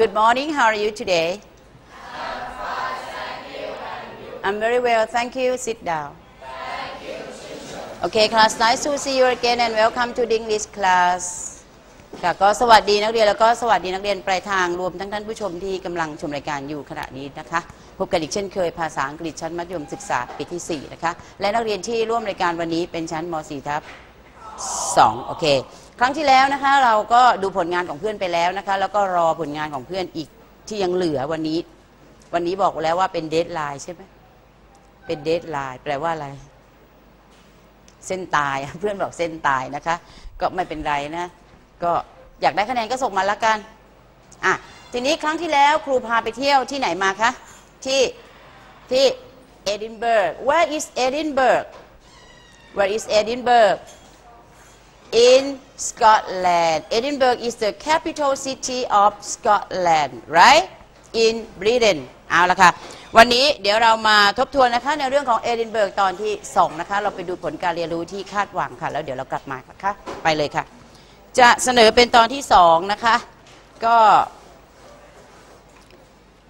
Good morning. How are you today? I'm very well. Thank you. Sit down. Okay, class. Nice to see you again and welcome to the English class. ค่ะก็สวัสดีนักเรียนแล้วก็สวัสดีนักเรียนปลายทางรวมทั้งท่านผู้ชมที่กำลังชมรายการอยู่ขณะนี้นะคะ พบกันอีกเช่นเคยภาษาอังกฤษชั้นมัธยมศึกษาปีที่ 4 นะคะ และนักเรียนที่ร่วมรายการวันนี้เป็นชั้นม .4 ทับ2โอเค ครั้งที่แล้วนะคะเราก็ดูผลงานของเพื่อนไปแล้วนะคะ แล้วก็รอผลงานของเพื่อนอีกที่ยังเหลือวันนี้ วันนี้บอกแล้วว่าเป็นเดทไลน์ใช่ไหมเป็นเดทไลน์แปลว่าอะไร เส้นตายเพื่อนบอกเส้นตายนะคะ ก็ไม่เป็นไรนะ ก็อยากได้คะแนนก็ส่งมาละกันอะทีนี้ครั้งที่แล้วครูพาไปเที่ยวที่ไหนมาคะที่ที่เอดินเบิร์ก Where is Edinburgh Where is Edinburgh in Scotland Edinburgh is the capital city of Scotland right in Britain เอาละค่ะ วันนี้เดี๋ยวเรามาทบทวนนะคะในเรื่องของเอดินเบิร์กตอนที่ 2 นะคะ เราไปดูผลการเรียนรู้ที่คาดหวังค่ะ แล้วเดี๋ยวเรากลับมาค่ะ ไปเลยค่ะ จะเสนอเป็นตอนที่ 2 นะคะ ก็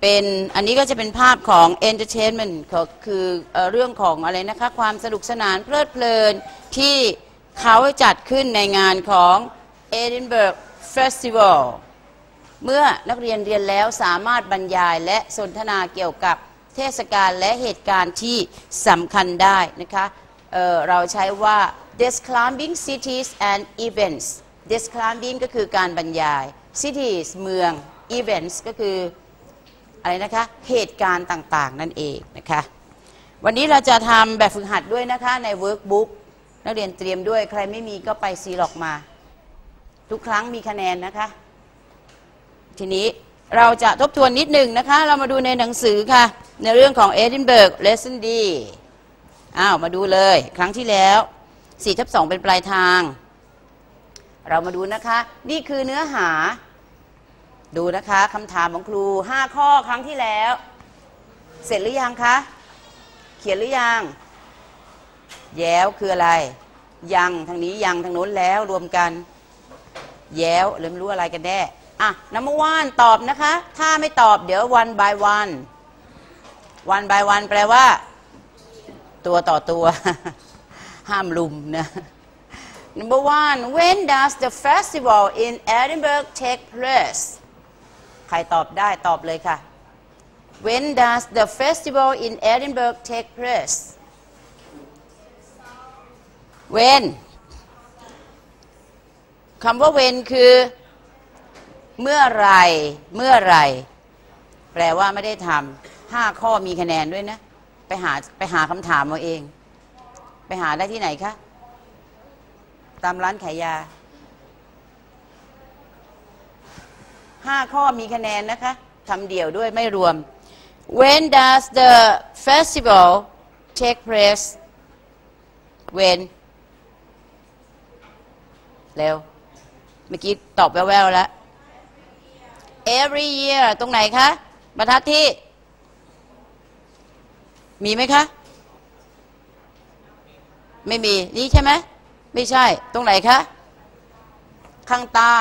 เป็นอันนี้ก็จะเป็นภาพของ entertainment ก็คือเอ่อเรื่องของอะไรนะคะ ความสนุกสนานเพลิดเพลินที่ เขาจัดขึ้นในงานของ Edinburgh Festival เมื่อนักเรียนเรียนแล้วสามารถบรรยายและสนทนาเกี่ยวกับเทศกาลและเหตุการณ์ที่สำคัญได้นะคะเเราใช้ว่า describing cities and events describing ก็คือการบรรยาย cities เมือง events ก็คืออะไรนะคะ เหตุการณ์ต่างๆ นั่นเองนะคะ วันนี้เราจะทำแบบฝึกหัดด้วยนะคะในเวิร์กบุ๊ก นักเรียนเตรียมด้วยใครไม่มีก็ไปซีล็อกมา ทุกครั้งมีคะแนนนะคะ ทีนี้เราจะทบทวนนิดหนึ่งนะคะ เรามาดูในหนังสือค่ะ ในเรื่องของ Edinburgh Lesson D อ้าวมาดูเลย ครั้งที่แล้ว4ทับ2เป็นปลายทาง เรามาดูนะคะ นี่คือเนื้อหา ดูนะคะคำถามของครู 5 ข้อครั้งที่แล้ว เสร็จหรือยังคะ เขียนหรือยัง แย้วคืออะไร ยังทางนี้ยังทางโน้นแล้วรวมกัน แย้วเลยไม่รู้อะไรกันแน่อะน้ำว่านตอบนะคะ ถ้าไม่ตอบเดี๋ยว one by one one by one แปลว่า ตัวต่อตัว ห้ามลุมนะ Number one when does the festival in Edinburgh take place ใครตอบได้ตอบเลยค่ะ When does the festival in Edinburgh take place When คำว่า when คือ เมื่อไรเมื่อไรแปลว่าไม่ได้ทำห้าข้อมีคะแนนด้วยนะ ไปหาไปหาคำถามเอาเอง ไปหาได้ที่ไหนคะ ตามร้านขายยาห้าข้อมีคะแนนนะคะทำเดี่ยวด้วยไม่รวม When does the festival take place When เร็ว เมื่อกี้ตอบแววๆแล้ว Every year ตรงไหนคะ บรรทัดที่ มีไหมคะ ไม่มี นี่ใช่ไหม ไม่ใช่ ตรงไหนคะ ข้างใต้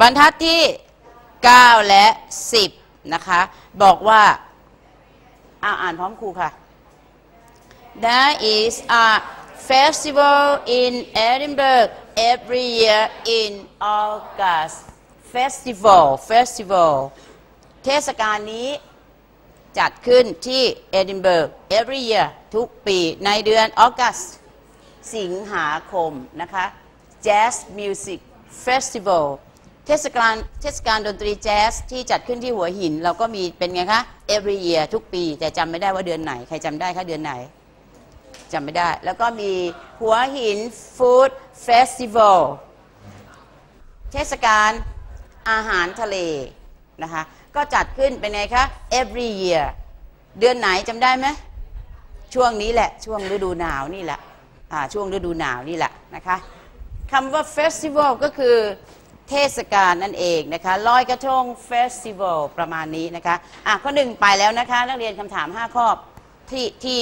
บรรทัดที่ 9 และ 10 นะคะ บอกว่าอ่าอ่านพร้อมครูค่ะ There is a festival in Edinburgh every year in August Festival Festival เทศกาลนี้จัดขึ้นที่เอดินเบิร์ก every year ทุกปีในเดือนออกัสสิงหาคมนะคะ Jazz Music Festival เทศกาลเทศกาลดนตรีแจ๊สที่จัดขึ้นที่หัวหิน เราก็มีเป็นไงคะ every year ทุกปี แต่จำไม่ได้ว่าเดือนไหน ใครจำได้คะเดือนไหน จำไม่ได้ แล้วก็มีหัวหิน Food Festival เทศกาลอาหารทะเลนะคะ ก็จัดขึ้นเป็นไงคะ every year เดือนไหนจำได้ไหมช่วงนี้แหละ ช่วงฤดูหนาวนี่แหละช่วงฤดูหนาวนี่แหละนะคะคำว่า festival ก็คือเทศกาลนั่นเองนะคะลอยกระทง festival ประมาณนี้นะคะอะข้อหนึ่งไปแล้วนะคะ นักเรียนคำถาม 5 ข้อที่ที่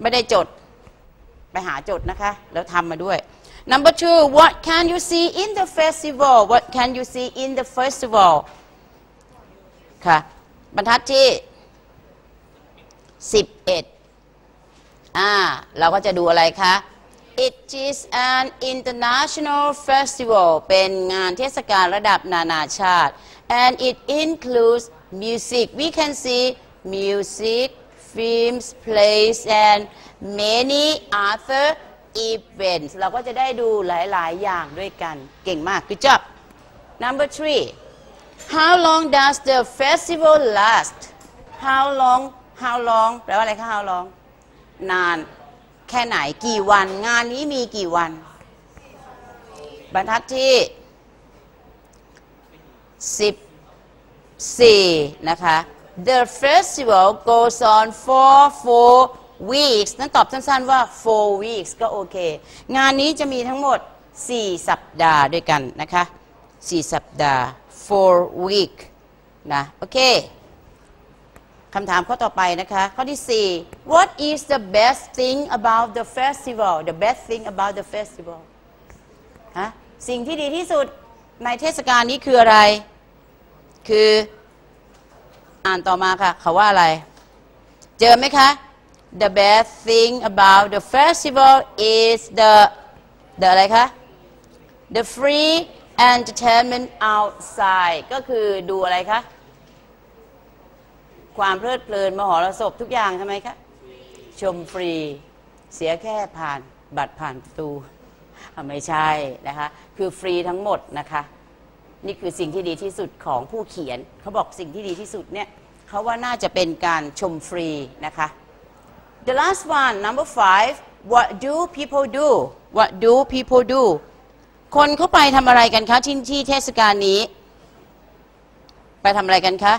ไม่ได้จด ไปหาจดนะคะ แล้วทำมาด้วย number two what can you see in the festival what can you see in the festival ค่ะ บรรทัดที่ 11 อ่า เราก็จะดูอะไรคะ It is an international festival เป็นงานเทศกาลระดับนานาชาติ and it includes music we can see music films plays and many other events เราก็จะได้ดูหลาย ๆ อย่างด้วยกันเก่งมาก good job number three how long does the festival last how long how long แปลว่าอะไรคะ how long นานแค่ไหนกี่วัน งานนี้มีกี่วัน บรรทัดที่ 14 นะคะ The festival goes on for four weeks นั่นตอบสั้นๆว่า four weeks ก็โอเค งานนี้จะมีทั้งหมด 4 สัปดาห์ด้วยกันนะคะ 4 สัปดาห์ four week นะ โอเคคำถามข้อต่อไปนะคะ ข้อที่ 4 What is the best thing about the festival the best thing about the festival ฮะสิ่งที่ดีที่สุดในเทศกาลนี้คืออะไร คือ อ่านต่อมาค่ะ เขาว่าอะไร เจอไหมคะ The best thing about the festival is the the อะไรคะ The free entertainment outside ก็คือดูอะไรคะ ความเพลิดเพลินมหรสพทุกอย่างทำไมคะ ชมฟรีเสียแค่ผ่านบัตรผ่านประตู ไม่ใช่นะคะ คือฟรีทั้งหมดนะคะ นี่คือสิ่งที่ดีที่สุดของผู้เขียน เขาบอกสิ่งที่ดีที่สุดเนี่ยเขาว่าน่าจะเป็นการชมฟรีนะคะ The last one number five what do people do what do people do คนเข้าไปทำอะไรกันคะที่ที่เทศกาลนี้ ไปทำอะไรกันคะ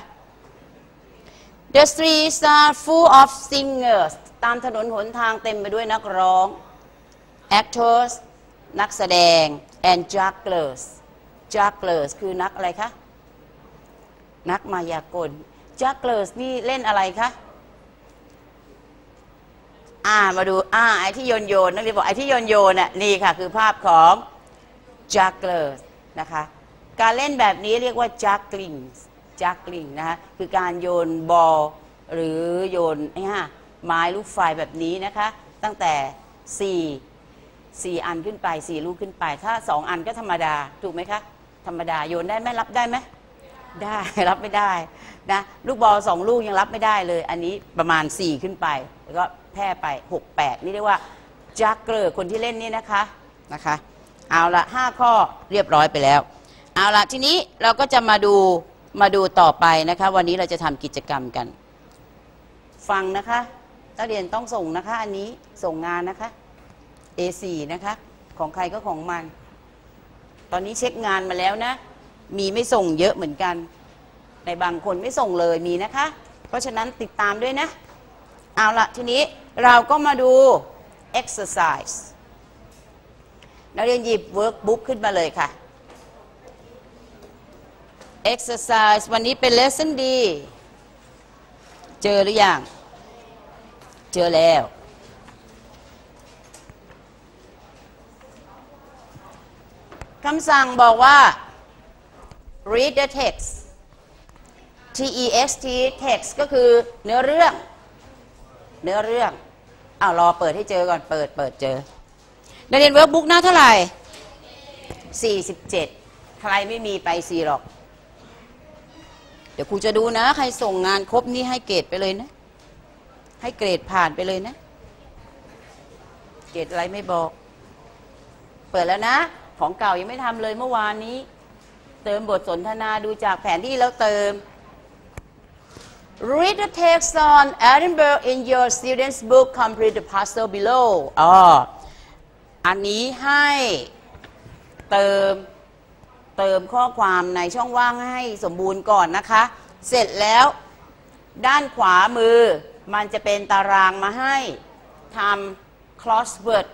The streets are full of singers ตามถนนหนทางเต็มไปด้วยนักร้อง actors นักแสดง and jugglers jugglers คือนักอะไรคะ นักมายากล jugglers นี่เล่นอะไรคะอ่ามาดูอ่าไอ้ที่โยนโยนนักเรียนบอกไอ้ที่โยนโยนน่ะนี่ค่ะ คือภาพของ jugglers นะคะการเล่นแบบนี้เรียกว่า juggling juggling นะคะคือการโยนบอลหรือโยนไอ้ฮะไม้ลูกไฟแบบนี้นะคะ ตั้งแต่4 4อันขึ้นไป 4 ลูกขึ้นไป ถ้า 2 อันก็ธรรมดา ถูกไหมคะ ธรรมดาโยนได้ไหมรับได้ไหมได้รับไม่ได้นะลูกบอลสองลูกยังรับไม่ได้เลย อันนี้ประมาณ 4 ขึ้นไป แล้วก็แพร่ไป 6 8 นี่เรียกว่าจักเกอร์คนที่เล่นนี่นะคะนะคะ เอาละ5ข้อเรียบร้อยไปแล้ว เอาละทีนี้เราก็จะมาดูมาดูต่อไปนะคะ วันนี้เราจะทำกิจกรรมกัน ฟังนะคะนักเรียนต้องส่งนะคะ อันนี้ส่งงานนะคะ A4 นะคะ ของใครก็ของมัน อนนี้เช็คงานมาแล้วนะ มีไม่ส่งเยอะเหมือนกันในบางคนไม่ส่งเลยมีนะคะ เพราะฉะนั้นติดตามด้วยนะ เอาละทีนี้เราก็มาดู exercise นักเรียนหยิบ workbook ขึ้นมาเลยค่ะ exercise วันนี้เป็น lesson ดีเจอหรือยัง เจอแล้ว คำสั่งบอกว่า read the text T E X T text ก็คือเนื้อเรื่อง เนื้อเรื่องอ้าวรอเปิดให้เจอก่อน เปิดเปิดเจอนักเรียนเวิร์กบุ๊กหน้าเท่าไหร่ 47 ใครไม่มีไปสีหรอก เดี๋ยวครูจะดูนะ ใครส่งงานครบนี่ให้เกรดไปเลยนะ ให้เกรดผ่านไปเลยนะ เกรดอะไรไม่บอก เปิดแล้วนะ ของเก่ายังไม่ทำเลยเมื่อวานนี้ เติมบทสนทนาดูจากแผนที่แล้วเติม Read the text on Edinburgh in your student's book complete the puzzle below อ๋ออันนี้ให้เติมเติมข้อความในช่องว่างให้สมบูรณ์ก่อนนะคะ เสร็จแล้วด้านขวามือมันจะเป็นตารางมาให้ทำ crossword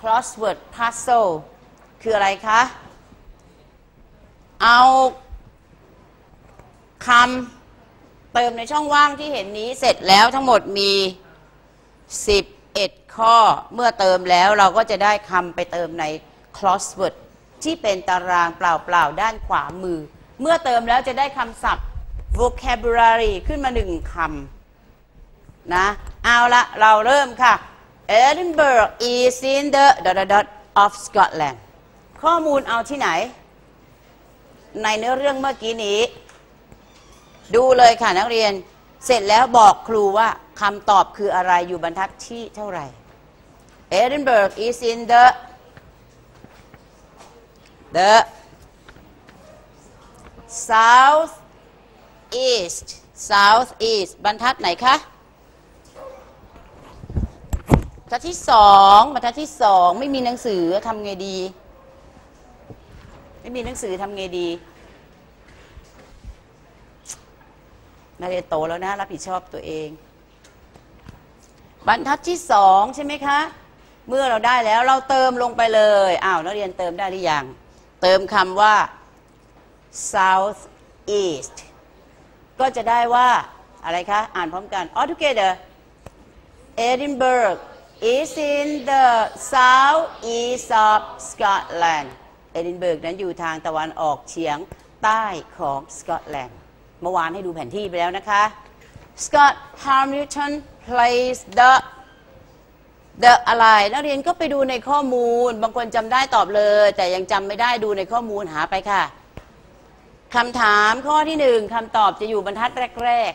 crossword puzzle คืออะไรคะ เอาคำเติมในช่องว่างที่เห็นนี้เสร็จแล้วทั้งหมดมี10 11 ข้อ เมื่อเติมแล้วเราก็จะได้คำไปเติมใน crossword ที่เป็นตารางเปล่าๆ ด้านขวามือ เมื่อเติมแล้วจะได้คำศัพท์ vocabulary ขึ้นมาหนึ่งคำนะ เอาละเราเริ่มค่ะ Edinburgh is in the dot dot dot of Scotland ข้อมูลเอาที่ไหน ในเนื้อเรื่องเมื่อกี้นี้ ดูเลยค่ะนักเรียน เสร็จแล้วบอกครูว่าคำตอบคืออะไรอยู่บรรทัดที่เท่าไหร่ Edinburgh is in the the south east south east บรรทัดไหนคะบรรทัดที่สองบรรทัดที่สองไม่มีหนังสือทำไงดี ไม่มีหนังสือทำไงดีนาเรียโตแล้วนะ รับผิดชอบตัวเอง บรรทัดที่สองใช่ไหมคะ เมื่อเราได้แล้วเราเติมลงไปเลยอ้าวนักเรียนเติมได้หรือยังเติมคำว่า south east ก็จะได้ว่าอะไรคะ อ่านพร้อมกัน all together Edinburgh is in the south east of Scotland เอดินเบิร์กนั้นอยู่ทางตะวันออกเฉียงใต้ของสกอตแลนด์ เมื่อวานให้ดูแผนที่ไปแล้วนะคะ Scott Hamilton plays the the อะไร นักเรียนก็ไปดูในข้อมูล บางคนจำได้ตอบเลย แต่ยังจำไม่ได้ดูในข้อมูลหาไปค่ะคำถามข้อที่หนึ่งคำตอบจะอยู่บรรทัดแรก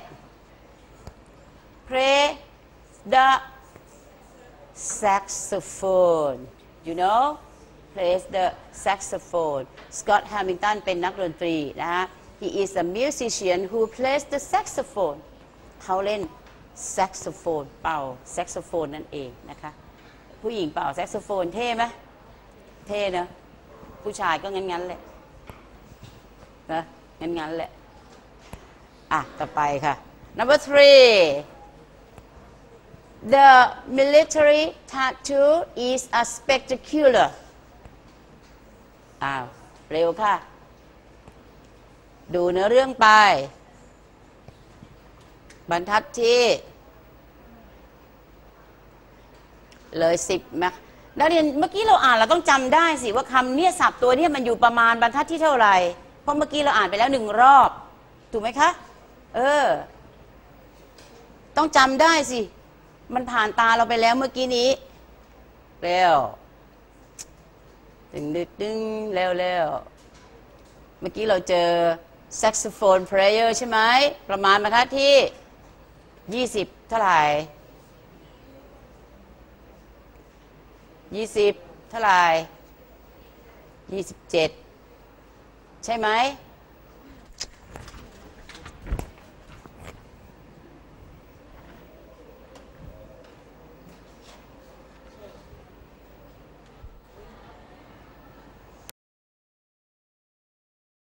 ๆ play the saxophone you know plays the saxophone Scott Hamilton เป็นนักดนตรีนะฮะ he is a musician who plays the saxophone เขาเล่น saxophone เป่า saxophone นั่นเองนะคะผู้หญิงเป่า saxophone เท่ไหมเท่นะผู้ชายก็งั้นๆแหละนะงั้นๆแหละอะต่อไปค่ะ number three the military tattoo is a spectacular อ้าว เร็วค่ะ ดูเนื้อเรื่องไป บรรทัดที่ เลยสิบนะนักเรียนเมื่อกี้เราอ่านเราต้องจำได้สิว่าคำเนี่ยศัพท์ตัวเนี่ยมันอยู่ประมาณบรรทัดที่เท่าไหร่ เพราะเมื่อกี้เราอ่านไปแล้วหนึ่งรอบ ถูกไหมคะ เออ ต้องจำได้สิ มันผ่านตาเราไปแล้วเมื่อกี้นี้ เร็ว ดึงดึงดึงแล้วแล้วเมื่อกี้เราเจอ saxophone player ใช่ไหมประมาณบรรทัดที่ 20 เท่าไหร่ 20 เท่าไหร่ 27 ใช่ไหม